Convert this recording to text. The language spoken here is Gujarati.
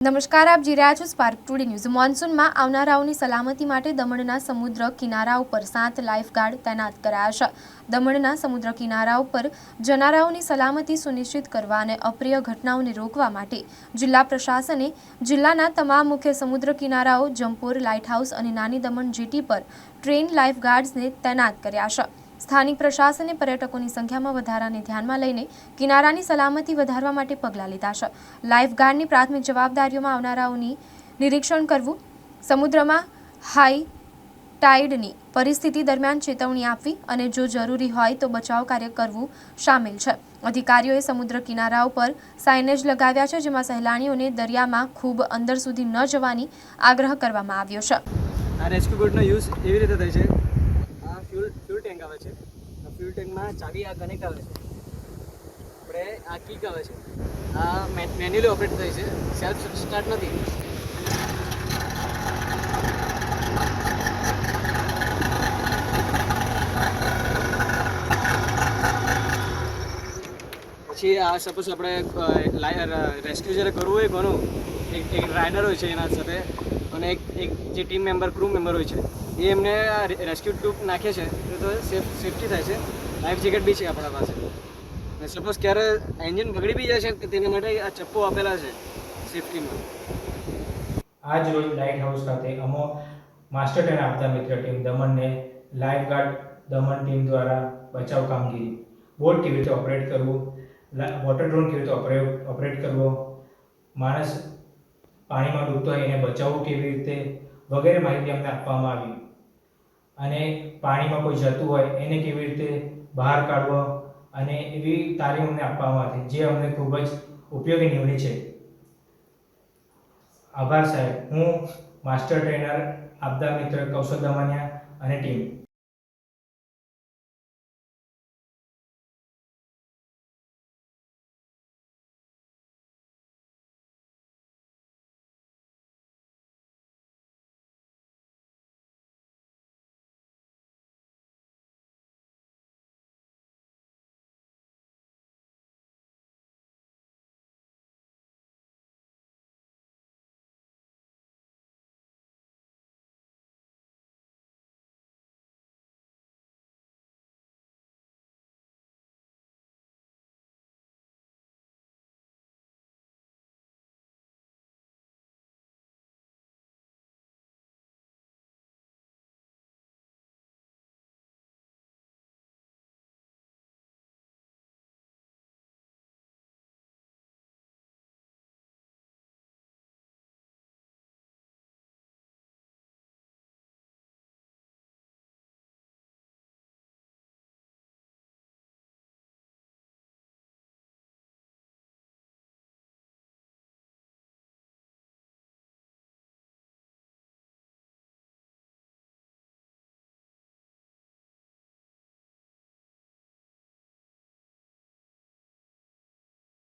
નમસ્કાર, આપ જી રહ્યા છો સ્પાર્ક ટુડે ન્યૂઝ મોન્સૂનમાં આવનારાઓની સલામતી માટે દમણના સમુદ્ર કિનારા ઉપર સાત લાઇફગાર્ડ તૈનાત કરાયા છે. દમણના સમુદ્ર કિનારા ઉપર જનારાઓની સલામતી સુનિશ્ચિત કરવા અને અપ્રિય ઘટનાઓને રોકવા માટે જિલ્લા પ્રશાસને જિલ્લાના તમામ મુખ્ય સમુદ્ર કિનારાઓ, જંપોર લાઇટહાઉસ અને નાની દમણ જેટી પર ટ્રેન લાઇફગાર્ડ્સને તૈનાત કર્યા છે. સ્થાનિક પ્રશાસને પર્યટકોની સંખ્યામાં વધારાને ધ્યાનમાં લઈને કિનારાની સલામતી વધારવા માટે પગલાં લીધા છે. લાઇફગાર્ડની પ્રાથમિક જવાબદારીઓમાં આવનારાઓની નિરીક્ષણ કરવું, સમુદ્રમાં હાઈ ટાઇડની પરિસ્થિતિ દરમિયાન ચેતવણી આપવી અને જો જરૂરી હોય તો બચાવ કાર્ય કરવું સામેલ છે. અધિકારીઓએ સમુદ્ર કિનારાઓ પર સાઇનેજ લગાવ્યા છે, જેમાં સહેલાણીઓને દરિયામાં ખૂબ અંદર સુધી ન જવાની આગ્રહ કરવામાં આવ્યો છે. આ રેસ્ક્યુ બોટનો યુઝ એવી રીતે થાય છે આ ફ્યુલ ફ્યુલ ટેન્ક આવે છે ટેન્કમાં ચાવી આ કનેક્ટ આવે છે. આપણે આ કીક આવે છે. આ મેન્યુઅલી ઓપરેટ થઈ છે. સેલ્ફ સ્ટાર્ટ નથી. પછી આ સપોઝ આપણે રેસ્ક્યુ જ્યારે કરવું હોય કોનું, એક એક રાઇડર હોય છે એના સાથે, અને એક એક જે ટીમ મેમ્બર ક્રૂ મેમ્બર હોય છે, એ એમને રેસ્ક્યુ ટ્યુબ નાખે છે, તો સેફ સેફટી થાય છે. લાઈફ જેકેટ બી છે આપણા પાસે. અને સપોઝ ક્યારે એન્જિન બગડી બી જાય છે તેના માટે આ ચપ્પો આપેલા છે સેફટીમાં આજ રોજ લાઇટ હાઉસ ખાતે અમો માસ્ટર ટ્રેન આપતા મિત્ર ટીમ દમણને લાઈફ ગાર્ડ દમણ ટીમ દ્વારા બચાવ કામગીરી. બોટ કેવી રીતે ઓપરેટ કરવું? વોટર ડ્રોન કેવી રીતે ઓપરેટ ઓપરેટ કરવો? માણસ પાણીમાં ડૂબતો હોય એને બચાવવું કેવી રીતે? વગેરે માહિતી અમને આપવામાં આવી. અને પાણીમાં કોઈ જતું હોય એને કેવી રીતે બહાર કાઢવો અને એવી તાલીમ અમને આપવામાં આવી જે અમને ખૂબ જ ઉપયોગી નીવડી છે. આભાર સાહેબ. હું માસ્ટર ટ્રેનર આપદા મિત્ર કૌશલ દમાનિયા અને ટીમ